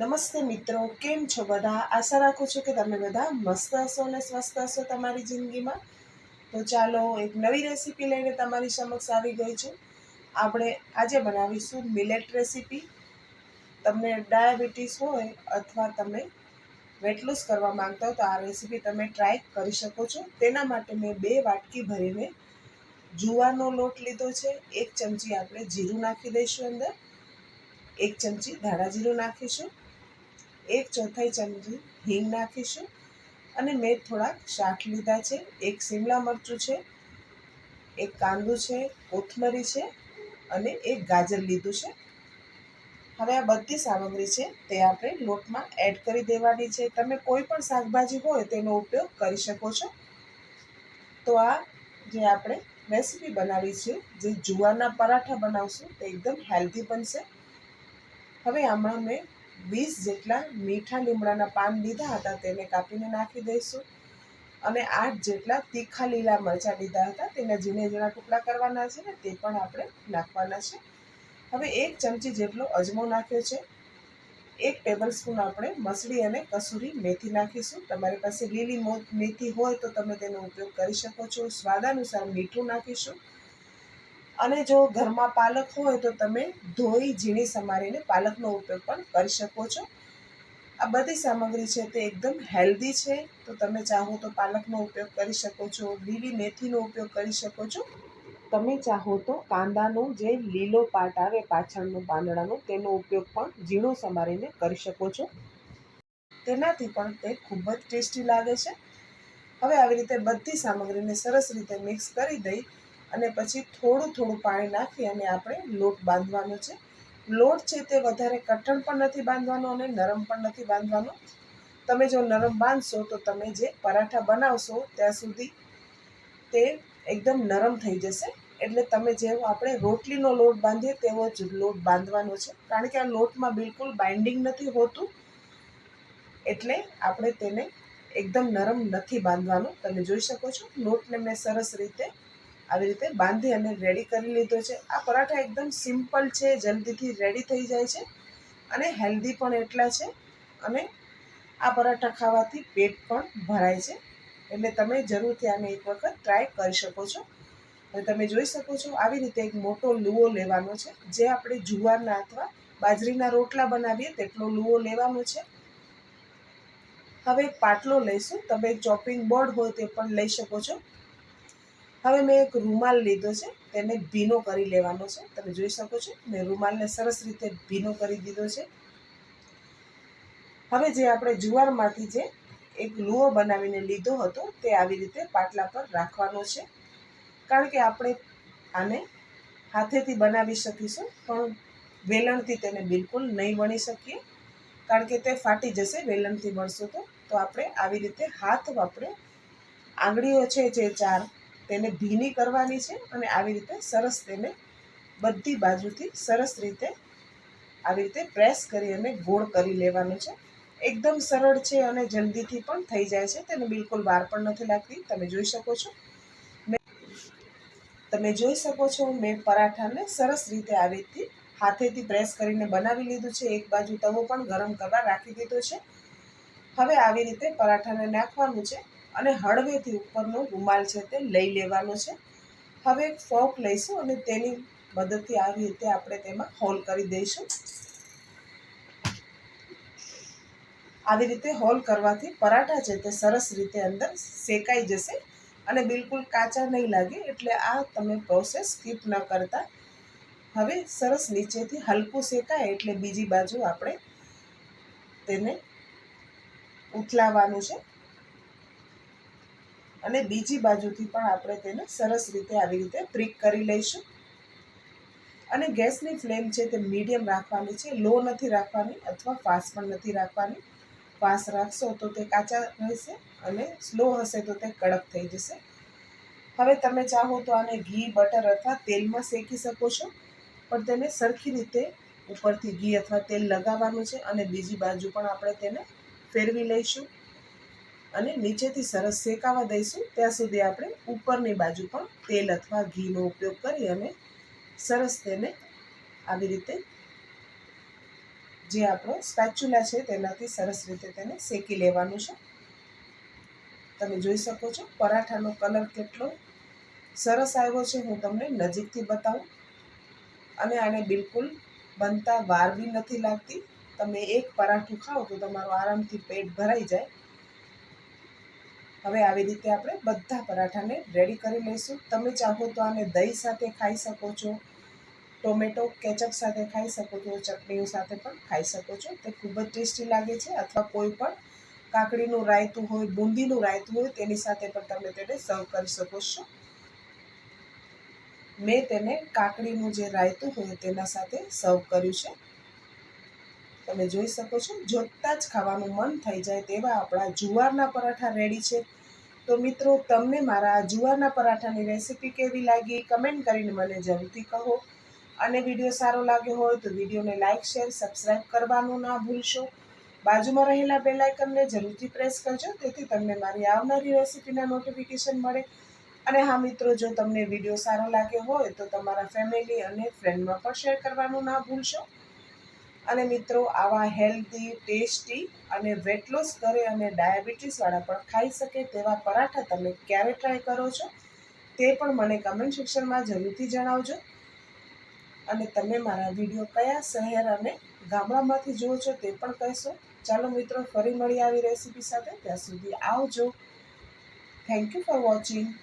નમસ્તે મિત્રો, કેમ છો બધા? આશા રાખું છું કે તમે બધા મસ્ત હશો અને સ્વસ્થ હશો તમારી જિંદગીમાં. તો ચાલો, એક નવી રેસીપી લઈને તમારી સમક્ષ આવી ગઈ છું. આપણે આજે બનાવીશું મિલેટ રેસીપી. તમને ડાયાબિટીસ હોય અથવા તમે વેટ લોસ કરવા માંગતા હો તો આ રેસીપી તમે ટ્રાય કરી શકો છો. તેના માટે મેં બે વાટકી ભરીને જુવારનો લોટ લીધો છે. એક ચમચી આપણે જીરું નાખી દઈશું અંદર. એક ચમચી ધાણા જીરું નાખીશું. એક ચોથાઈ ચમચી હિંગ નાખીશું અને મેં થોડાક શાક લીધા છે. એક શિમલા મરચું છે, એક કાંદું છે, કોથમરી છે અને એક ગાજર લીધું છે. હવે આ બધી સામગ્રી છે તે આપણે લોટમાં એડ કરી દેવાની છે. તમે કોઈ પણ શાકભાજી હોય તેનો ઉપયોગ કરી શકો છો. તો આ જે આપણે રેસીપી બનાવી છે, જે જુવારના પરાઠા બનાવશું તે એકદમ હેલ્ધી બનશે. હવે હમણાં મેં વીસ જેટલા મીઠા લીમડાના પાન લીધા હતા તેને કાપીને નાખી દઈશું. અને આઠ જેટલા તીખા લીલા મરચાં લીધા હતા તેના ઝીણે ઝીણા ટુકડા કરવાના છે ને તે પણ આપણે નાખવાના છે. હવે એક ચમચી જેટલો અજમો નાખ્યો છે. એક ટેબલ સ્પૂન આપણે મસળી અને કસૂરી મેથી નાખીશું. તમારી પાસે લીલી મેથી હોય તો તમે તેનો ઉપયોગ કરી શકો છો. સ્વાદાનુસાર મીઠું નાખીશું. અને જો ઘરમાં પાલક હોય તો તમે ધોઈ, ઝીણી સમારીને પાલકનો ઉપયોગ પણ કરી શકો છો. આ બધી સામગ્રી છે તે એકદમ હેલ્ધી છે. તો તમે ચાહો તો પાલકનો ઉપયોગ કરી શકો છો, લીલી મેથીનો ઉપયોગ કરી શકો છો. તમે ચાહો તો કાંદાનો જે લીલો પાટ આવે પાછળનો પાંદડાનો તેનો ઉપયોગ પણ ઝીણો સમારીને કરી શકો છો. તેનાથી પણ તે ખૂબ જ ટેસ્ટી લાગે છે. હવે આવી રીતે બધી સામગ્રીને સરસ રીતે મિક્સ કરી દઈ અને પછી થોડું થોડું પાણી નાખી અને આપણે લોટ બાંધવાનો છે. લોટ છે તે વધારે કઠણ પણ નથી બાંધવાનો અને નરમ પણ નથી બાંધવાનો. તમે જો નરમ બાંધશો તો તમે જે પરાઠા બનાવશો ત્યાં સુધી તે એકદમ નરમ થઈ જશે. એટલે તમે જેવો આપણે રોટલીનો લોટ બાંધીએ તેવો જ લોટ બાંધવાનો છે. કારણ કે આ લોટમાં બિલકુલ બાઇન્ડિંગ નથી હોતું. એટલે આપણે તેને એકદમ નરમ નથી બાંધવાનું. તમે જોઈ શકો છો લોટને મેં સરસ રીતે આવી રીતે બાંધી અને રેડી કરી લીધો છે. આ પરાઠા એકદમ સિમ્પલ છે, જલ્દીથી રેડી થઈ જાય છે અને હેલ્ધી પણ એટલા છે અને આ પરાઠા ખાવાથી પેટ પણ ભરાય છે. એટલે તમે જરૂરથી આને એક વખત ટ્રાય કરી શકો છો. અને તમે જોઈ શકો છો આવી રીતે એક મોટો લુવો લેવાનો છે. જે આપણે જુવારના અથવા બાજરીના રોટલા બનાવીએ તેટલો લુવો લેવાનો છે. હવે પાટલો લઈશું. તમે ચોપિંગ બોર્ડ હોય તે પણ લઈ શકો છો. હવે મેં એક રૂમાલ લીધો છે, તેને ભીનો કરી લેવાનો છે. તમે જોઈ શકો છો, મેં રૂમાલને સરસ રીતે ભીનો કરી દીધો છે. હવે જે આપણે જુવારમાંથી જે એક લુઓ બનાવીને લીધો હતો, તે આવી રીતે પાટલા પર રાખવાનો છે. કારણ કે આપણે આને હાથેથી બનાવી શકીશું, પણ વેલણથી તેને બિલકુલ નહીં વણી શકીએ. કારણ કે તે ફાટી જશે, વેલણથી વણશું તો. તો આપણે આવી રીતે હાથ આપણે આંગળીઓ છે જે ચાર તેને ભીની કરવાની છે અને આવી રીતે સરસ તેને બધી બાજુથી સરસ રીતે આવી રીતે પ્રેસ કરી અને ગોળ કરી લેવાનું છે. એકદમ સરળ છે અને જલ્દીથી પણ થઈ જાય છે. તેને બિલકુલ વાર પણ નથી લાગતી. તમે જોઈ શકો છો. તમે જોઈ શકો છો, મેં પરાઠાને સરસ રીતે આવી રીતે હાથેથી પ્રેસ કરીને બનાવી લીધું છે. એક બાજુ તવો પણ ગરમ કરવા રાખી દીધો છે. હવે આવી રીતે પરાઠાને નાખવાનું છે. અને હળવેથી ઉપરનો રૂમાલ છે તે લઈ લેવાનો છે. હવે એક ફોક લઈશું અને તેની મદદથી આવી રીતે આપણે તેમાં હોલ કરી દઈશું. આવી રીતે હોલ કરવાથી પરાઠા છે તે સરસ રીતે અંદર શેકાઈ જશે અને બિલકુલ કાચા નહીં લાગે એટલે આ તમે પ્રોસેસ સ્કીપ ન કરતા. હવે સરસ નીચેથી હલકું શેકાય એટલે બીજી બાજુ આપણે તેને ઉથલાવાનું છે. અને બીજી બાજુથી પણ આપણે તેને સરસ રીતે આવી રીતે પ્રિક કરી લઈશું. અને ગેસની ફ્લેમ છે તે મીડિયમ રાખવાની છે, લો નથી રાખવાની અથવા ફાસ્ટ પણ નથી રાખવાની. ફાસ્ટ રાખશો તો તે કાચા રહેશે અને સ્લો હશે તો તે કડક થઈ જશે. હવે તમે ચાહો તો આને ઘી બટર અથવા તેલમાં શેકી શકો છો, પણ તેને સરખી રીતે ઉપરથી ઘી અથવા તેલ લગાવવાનું છે અને બીજી બાજુ પણ આપણે તેને ફેરવી લઈશું. અને નીચેથી સરસ શેકાવા દઈશું. ત્યાં સુધી આપણે ઉપરની બાજુ પણ તેલ અથવા ઘીનો ઉપયોગ કરી અને સરસ તેને આવી રીતે જે આપણો સ્પેચ્યુલા છે તેનાથી સરસ રીતે તેને શેકી લેવાનું છે. તમે જોઈ શકો છો પરાઠાનો કલર કેટલો સરસ આવ્યો છે. હું તમને નજીકથી બતાવું. અને આને બિલકુલ બનતા વાર બી નથી લાગતી. તમે એક પરાઠું ખાઓ તો તમારું આરામથી પેટ ભરાઈ જાય. હવે આવી રીતે આપણે બધા પરાઠાને રેડી કરી લઈશું. તમે ચાહો તો આને દહીં સાથે ખાઈ શકો છો, ટોમેટો કેચઅપ સાથે ખાઈ શકો છો, ચટણીઓ સાથે પણ ખાઈ શકો છો. તે ખૂબ જ ટેસ્ટી લાગે છે. અથવા કોઈ પણ કાકડીનું રાયતું હોય, બુંદીનું રાયતું હોય, તેની સાથે પણ તમે તેને સર્વ કરી શકો છો. મેં તેને કાકડીનું જે રાયતું હોય તેના સાથે સર્વ કર્યું છે. તમે જોઈ શકો છો જોતાં જ ખાવાનું મન થઈ જાય તેવા આપણા જુવારના પરાઠા રેડી છે. તો મિત્રો, તમને મારા જુવારના પરાઠાની રેસીપી કેવી લાગી? કમેન્ટ કરીને મને જરૂરથી કહો. અને વીડિયો સારો લાગ્યો હોય તો વિડીયોને લાઇક શેર સબસ્ક્રાઈબ કરવાનું ના ભૂલશો. બાજુમાં રહેલા બે લાઇકનને જરૂરથી પ્રેસ કરજો, તેથી તમને મારી આવનારી રેસીપીના નોટિફિકેશન મળે. અને હા મિત્રો, જો તમને વીડિયો સારો લાગ્યો હોય તો તમારા ફેમિલી અને ફ્રેન્ડમાં પણ શેર કરવાનું ના ભૂલશો. અને મિત્રો, આવા હેલ્ધી ટેસ્ટી અને વેટ લોસ કરે અને ડાયાબિટીસવાળા પણ ખાઈ શકે તેવા પરાઠા તમે ક્યારે ટ્રાય કરો છો, તે પણ મને કમેન્ટ સેક્શનમાં જરૂરથી જણાવજો. અને તમે મારા વીડિયો કયા શહેર અને ગામડામાંથી જુઓ છો તે પણ કહેશો. ચાલો મિત્રો, ફરી મળી આવી રેસીપી સાથે. ત્યાં સુધી આવજો. Thank you for watching